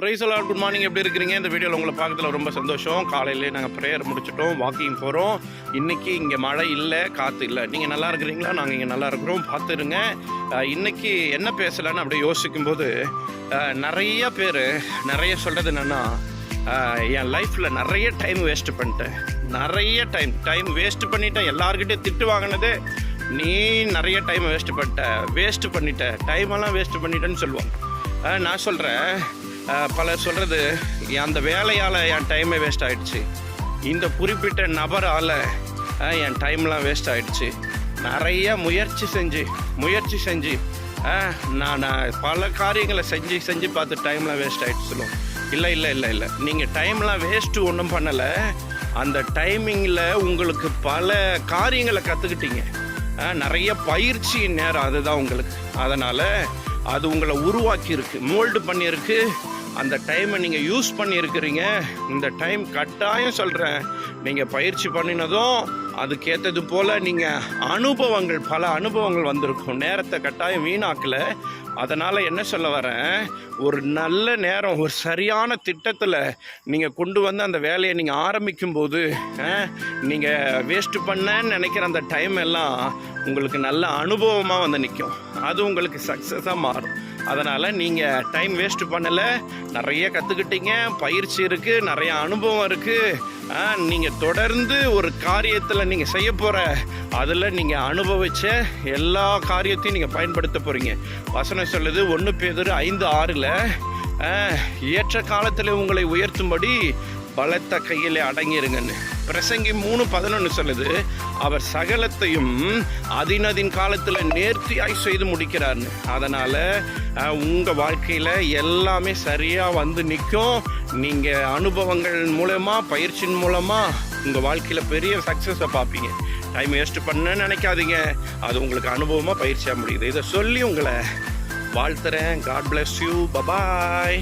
Price எல்லாம் good morning எப்படி இருக்கிறீங்க? இந்த வீடியோவில் உங்களை பார்க்கறதுல ரொம்ப சந்தோஷம். காலையிலே நாங்கள் ப்ரேயர் முடிச்சிட்டோம். வாக்கிங் போகிறோம் இன்றைக்கி இங்கே மழை இல்லை காற்று இல்லை. நீங்கள் நல்லா இருக்கிறீங்களா? நாங்கள் இங்கே நல்லா இருக்கிறோம். பார்த்துருங்க. இன்றைக்கி என்ன பேசலான்னு அப்படியே யோசிக்கும்போது நிறைய பேர் நிறைய சொல்கிறது என்னென்னா என் லைஃப்பில் நிறைய டைம் வேஸ்ட் பண்ணிட்டேன். நிறைய டைம் டைம் வேஸ்ட் பண்ணிட்டேன். எல்லாருக்கிட்டே திட்டு வாங்கினது. நீ நிறைய டைம் வேஸ்ட் பண்ணிட்ட. வேஸ்ட் பண்ணிட்ட. டைமெல்லாம் வேஸ்ட்டு வேஸ்ட் பண்ணிட்டேன்னு சொல்லுவாங்க. நான் சொல்கிறேன் பலர் சொல்கிறது அந்த வேலையால் என் டைமே வேஸ்ட் ஆகிடுச்சு இந்த குறிப்பிட்ட நபரால் என் டைம்லாம் வேஸ்ட் ஆகிடுச்சு நிறைய முயற்சி செஞ்சு முயற்சி செஞ்சு நான் நான் பல காரியங்களை செஞ்சு செஞ்சு பார்த்து டைம்லாம் வேஸ்ட் ஆயிடுச்சு சொல்லுவோம். இல்லை இல்லை இல்லை இல்லை. நீங்கள் டைம்லாம் வேஸ்ட்டு ஒன்றும் பண்ணலை. அந்த டைமிங்கில் உங்களுக்கு பல காரியங்களை கற்றுக்கிட்டீங்க நிறைய பயிற்சி நேரம் அதுதான் உங்களுக்கு. அதனால் அது உங்களை உருவாக்கியிருக்கு மோல்டு பண்ணியிருக்கு. அந்த டைமை நீங்கள் யூஸ் பண்ணியிருக்கிறீங்க. இந்த டைம் கட்டாயம் சொல்கிறேன் நீங்கள் பயிற்சி பண்ணினதும் அதுக்கேற்றது போல் நீங்கள் அனுபவங்கள் பல அனுபவங்கள் வந்திருக்கும். நேரத்தை கட்டாயம் வீணாக்கல. அதனால் என்ன சொல்ல வரேன்? ஒரு நல்ல நேரம் ஒரு சரியான திட்டத்தில் நீங்கள் கொண்டு வந்து அந்த வேலையை நீங்கள் ஆரம்பிக்கும்போது நீங்கள் வேஸ்ட்டு பண்ணேன்னு நினைக்கிற அந்த டைம் எல்லாம் உங்களுக்கு நல்ல அனுபவமாக வந்து நிற்கும் அது உங்களுக்கு சக்ஸஸாக மாறும். அதனால் நீங்கள் டைம் வேஸ்ட் பண்ணலை. நிறைய கற்றுக்கிட்டீங்க பயிற்சி இருக்குது நிறைய அனுபவம் இருக்குது நீங்கள் தொடர்ந்து ஒரு காரியத்தில் நீங்கள் செய்ய போகிற அதில் நீங்கள் அனுபவிச்ச எல்லா காரியத்தையும் நீங்கள் பயன்படுத்த போகிறீங்க வசனம் சொல்லுது ஒன்று பேதர் ஐந்து ஆறில் ஏற்ற காலத்தில் உங்களை உயர்த்தும்படி பலத்த கையிலே அடங்கிருங்கன்னு பிரசங்கி மூணு பதினொன்று சொல்லுது அவர் சகலத்தையும் அதினதின் காலத்தில் நேர்த்தியாய் செய்து முடிக்கிறார்னு. அதனால் உங்கள் வாழ்க்கையில் எல்லாமே சரியாக வந்து நிற்கும் நீங்கள் அனுபவங்கள் மூலமாக பயிற்சியின் மூலமாக உங்கள் வாழ்க்கையில் பெரிய சக்ஸஸை பார்ப்பீங்க டைம் வேஸ்ட் பண்ண நினைக்காதீங்க. அது உங்களுக்கு அனுபவமாக பயிற்சியாக முடியுது. இதை சொல்லி உங்களை வாழ்த்துறேன். God bless you bye bye